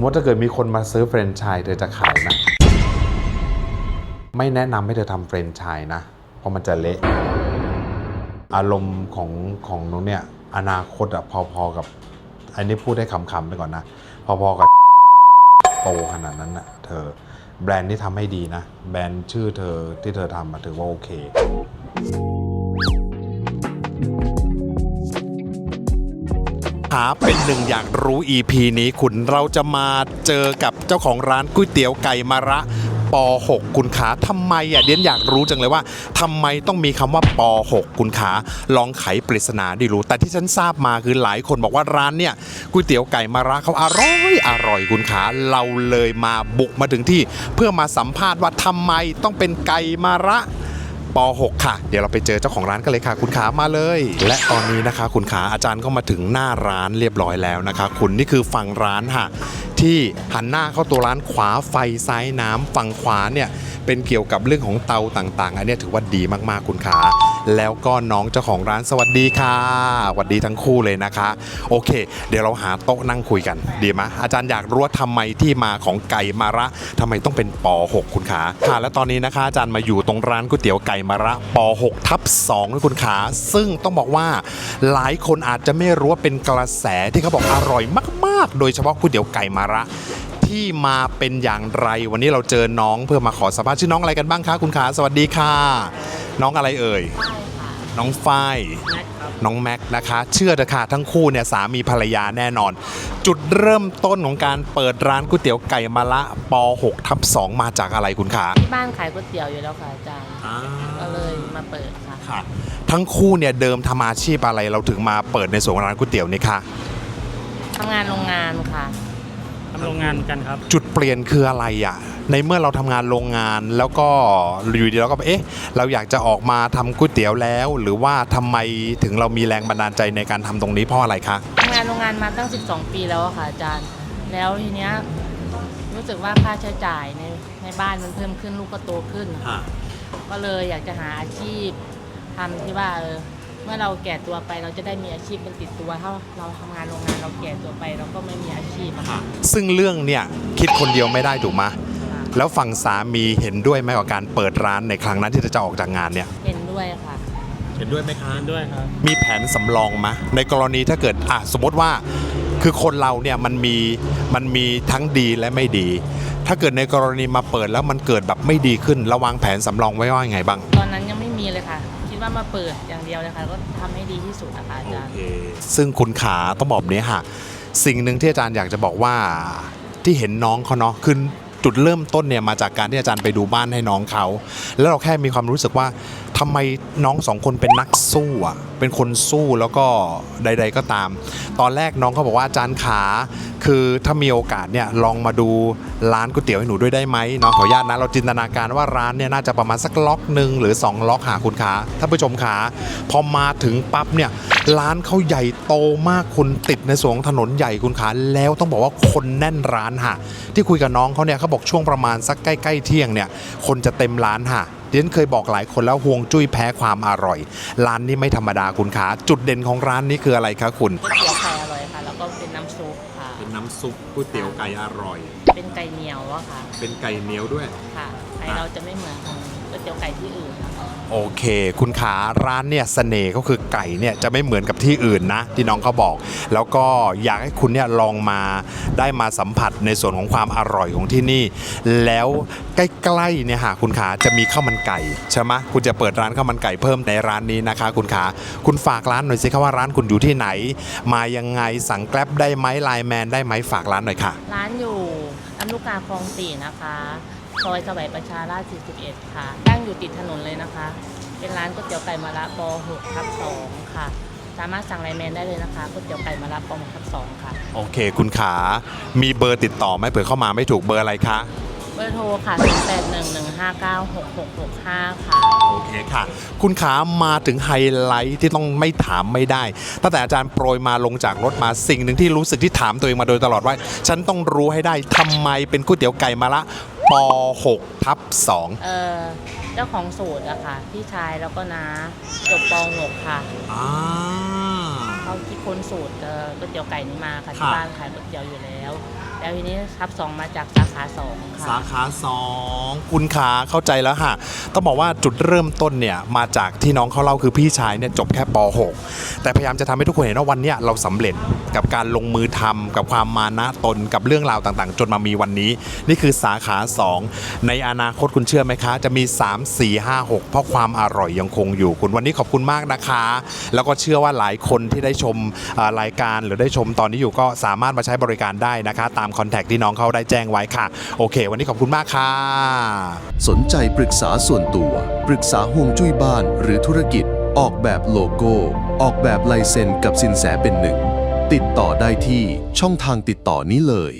มมติถ้าเกิดมีคนมาซื้อแฟรนไชส์เธอจะขายไหมไม่แนะนำให้เธอทำแฟรนไชส์นะ เพราะมันจะเละ อารมณ์ของของน้องเนี่ย อนาคตอะพอๆกับ อันนี้พูดได้คำๆไปก่อนนะ พอๆกับโตขนาดนั้นนะเธอ แบรนด์ที่ทำให้ดีนะ แบรนด์ชื่อเธอที่เธอทำอะถือว่าโอเค หาเป็นหนึ่งอยากรู้ EP นี้คุณเราจะมาเจอกับเจ้าของร้านก๋วยเตี๋ยวไก่มะระป .6 คุณขาทำไมอะเดียนอยากรู้จังเลยว่าทำไมต้องมีคำว่าป .6 คุณขาลองไขปริศนาดิรู้ แต่ที่ฉันทราบมาคือหลายคนบอกว่าร้านเนี่ยก๋วยเตี๋ยวไก่มะระเขาอร่อยอร่อยคุณขาเราเลยมาบุกมาถึงที่ เพื่อมาสัมภาษณ์ว่าทำไมต้องเป็นไก่มะระ ป .6 ค่ะ เดี๋ยวเราไปเจอเจ้าของร้านกันเลยค่ะ คุณขามาเลย และตอนนี้นะคะ คุณขาอาจารย์ก็มาถึงหน้าร้านเรียบร้อยแล้วนะคะ คุณนี่คือฝั่งร้านค่ะ ที่หันหน้าเข้าตัวร้านขวาไฟซ้ายน้ำฝั่งขวาเนี่ย เป็นเกี่ยวกับเรื่องของเตาต่างๆ อันนี้ถือว่าดีมากๆคุณขาแล้วก็น้องเจ้าของร้านสวัสดีค่ะสวัสดีทั้งคู่เลยนะคะ โอเค เดี๋ยวเราหาโต๊ะนั่งคุยกัน ดีไหมอาจารย์อยากรู้ว่าทำไมที่มาของไก่มาระทำไมต้องเป็นป .6 คุณขาค่ะ และตอนนี้นะคะอาจารย์มาอยู่ตรงร้านก๋วยเตี๋ยวไก่มาระป .6 ทับ2นะคุณขาซึ่งต้องบอกว่าหลายคนอาจจะไม่รู้ว่าเป็นกระแสที่เขาบอกอร่อยมาก ๆ โดยเฉพาะก๋วยเตี๋ยวไก่มาระ ที่มาเป็นอย่างไร วันนี้เราเจอน้องเพื่อมาขอสัมภาษณ์ชื่อน้องอะไรกันบ้างคะคุณขาสวัสดีค่ะ น้องอะไรเอ่ย น้องฝ้ายน้องแม็กนะคะ เชื่อเถอะค่ะทั้งคู่เนี่ยสามีภรรยาแน่นอน จุดเริ่มต้นของการเปิดร้านก๋วยเตี๋ยวไก่มะละป .6 ทับ2มาจากอะไรคุณขาที่บ้านขายก๋วยเตี๋ยวอยู่แล้วค่ะอาจารย์ก็เลยมาเปิดค่ะค่ะ ทั้งคู่เนี่ยเดิมทำอาชีพอะไรเราถึงมาเปิดในส่วนของร้านก๋วยเตี๋ยวนี่คะทำงานโรงงานค่ะทำ โรงงานเหมือนกันครับ จุดเปลี่ยนคืออะไรอะ ในเมื่อเราทำงานโรงงานแล้วก็อยู่ดีเราก็เอ๊ะ เราอยากจะออกมาทำก๋วยเตี๋ยวแล้ว หรือว่าทำไมถึงเรามีแรงบันดาลใจในการทำตรงนี้เพราะอะไรคะ ทำงานโรงงานมาตั้ง 12 ปีแล้วอะค่ะอาจารย์ แล้วทีเนี้ยรู้สึกว่าค่าใช้จ่ายในในบ้านมันเพิ่มขึ้นลูกก็โตขึ้น ก็เลยอยากจะหาอาชีพทำที่ว่าเออ เมื่อเราแก่ตัวไปเราจะได้มีอาชีพเป็นติดตัวถ้าเราทำงานโรงงานเราแก่ตัวไป เราก็ไม่มีอาชีพอะค่ะ ซึ่งเรื่องเนี่ยคิดคนเดียวไม่ได้ถูกไหมแล้วฝั่งสามีเห็นด้วยไหมกับการเปิดร้านในครั้งนั้นที่จะออกจากงานเนี่ย เห็นด้วยค่ะ เห็นด้วยไหมคะด้วยครับ มีแผนสำรองไหมในกรณีถ้าเกิดอะสมมติว่าคือคนเราเนี่ยมันมีมันมีทั้งดีและไม่ดี ถ้าเกิดในกรณีมาเปิดแล้วมันเกิดแบบไม่ดีขึ้นระวางแผนสำรองไว้ว่าไงบ้าง ตอนนั้นยังไม่มีเลยค่ะคิดว่า มาเปิดอย่างเดียวเลยค่ะก็ทำให้ดีที่สุดนะคะอาจารย์ ซึ่งคุณขาต้องบอกแบบนี้ค่ะ สิ่งหนึ่งที่อาจารย์อยากจะบอกว่าที่เห็นน้องเขาเนาะคือ จุดเริ่มต้นเนี่ยมาจากการที่อาจารย์ไปดูบ้านให้น้องเขา แล้วเราแค่มีความรู้สึกว่าทำไมน้องสองคนเป็นนักสู้อะเป็นคนสู้แล้วก็ใด ๆก็ตาม ตอนแรกน้องเขาบอกว่าอาจารย์ขาคือถ้ามีโอกาสเนี่ยลองมาดูร้านก๋วยเตี๋ยวให้หนูด้วยได้ไหมเนาะขออนุญาตนะเราจินตนาการว่าร้านเนี่ยน่าจะประมาณสักล็อกหนึ่งหรือ 2 ล็อกหาคุณขาท่านผู้ชมขาพอมาถึงปั๊บเนี่ยร้านเขาใหญ่โตมากคุณติดในสวนของถนนใหญ่คุณขาแล้วต้องบอกว่าคนแน่นร้านค่ะที่คุยกับน้องเขาเนี่ยเขาบอกช่วงประมาณสักใกล้ๆเที่ยงเนี่ยคนจะเต็มร้านค่ะเดนเคยบอกหลายคนแล้วห่วงจุ้ยแพ้ความอร่อย ร้านนี้ไม่ธรรมดาคุณขาจุดเด่นของร้านนี้คืออะไรคะคุณก๋วยเตี๋ยวแพร ซุปก๋วยเตี๋ยวไก่อร่อย เป็นไก่เหนียวอะค่ะ เป็นไก่เหนียวด้วย ค่ะไก่เราจะไม่เหมือนของก๋วยเตี๋ยวไก่ที่อื่นค่ะโอเค คุณขาร้านเนี่ยเสน่ห์ก็คือไก่เนี่ยจะไม่เหมือนกับที่อื่นนะที่น้องเขาบอก แล้วก็อยากให้คุณเนี่ยลองมาได้มาสัมผัสในส่วนของความอร่อยของที่นี่ แล้วใกล้ๆเนี่ยค่ะคุณขาจะมีข้าวมันไก่ใช่ไหมคุณจะเปิดร้านข้าวมันไก่เพิ่มในร้านนี้นะคะ คุณขาคุณฝากร้านหน่อยสิครับว่าร้านคุณอยู่ที่ไหน มายังไงสั่งแกร็บได้ไหมไลน์แมนได้ไหมฝากร้านหน่อยค่ะ ร้านอยู่ลำลูกกาคลองสี่นะคะซอยสวัยประชาราช41 ค่ะ ตั้งอยู่ติดถนนเลยนะคะ เป็นร้านก๋วยเตี๋ยวไก่มะระป .6 ทับ2ค่ะ สามารถสั่งไลน์แมนได้เลยนะคะก๋วยเตี๋ยวไก่มะระป .6 ทับ2ค่ะ โอเคคุณขา มีเบอร์ติดต่อไหมเผื่อเข้ามาไม่ถูกเบอร์อะไรคะเบอร์โทรค่ะ 0811596665 ค่ะ โอเคค่ะ คุณขามาถึงไฮไลท์ที่ต้องไม่ถามไม่ได้ ตั้งแต่อาจารย์โปรยมาลงจากรถมาสิ่งหนึ่งที่รู้สึกที่ถามตัวเองมาโดยตลอดว่า ฉันต้องรู้ให้ได้ทำไมเป็นก๋วยเตี๋ยวไก่มาละป .6 ทับ2เอ่อ เจ้าของสูตรอะค่ะ พี่ชายแล้วก็น้าจบป .6 ค่ะ อ่า เขาคิดค้นสูตรเอ่อก๋วยเตี๋ยวไก่นี้มาค่ะค่ะที่บ้านขายก๋วยเตี๋ยวอยู่แล้ว แล้วทีนี้ทับสองมาจากสาขาสองค่ะ สาขา 2 คุณขาเข้าใจแล้วค่ะ ต้องบอกว่าจุดเริ่มต้นเนี่ย มาจากที่น้องเขาเล่าคือพี่ชายเนี่ยจบแค่ป .6 แต่พยายามจะทำให้ทุกคนเห็นว่าวันเนี้ยเราสำเร็จกับการลงมือทำกับความมานะตนกับเรื่องราวต่างๆ จนมามีวันนี้ นี่คือสาขา 2 ในอนาคตคุณเชื่อไหมคะ จะมี 3 4 5 6 เพราะความอร่อยยังคงอยู่ คุณวันนี้ขอบคุณมากนะคะ แล้วก็เชื่อว่าหลายคนที่ได้ชมอ่ารายการหรือได้ชมตอนนี้อยู่ก็สามารถมาใช้บริการได้นะคะ ตามามคอนแทคที่น้องเขาได้แจ้งไว้ค่ะ โอเค วันนี้ขอบคุณมากค่ะ สนใจปรึกษาส่วนตัว ปรึกษาห่วงจุ้ยบ้านหรือธุรกิจ ออกแบบโลโก้ ออกแบบลายเซ็นกับสินแสเป็นหนึ่ง ติดต่อได้ที่ช่องทางติดต่อนี้เลย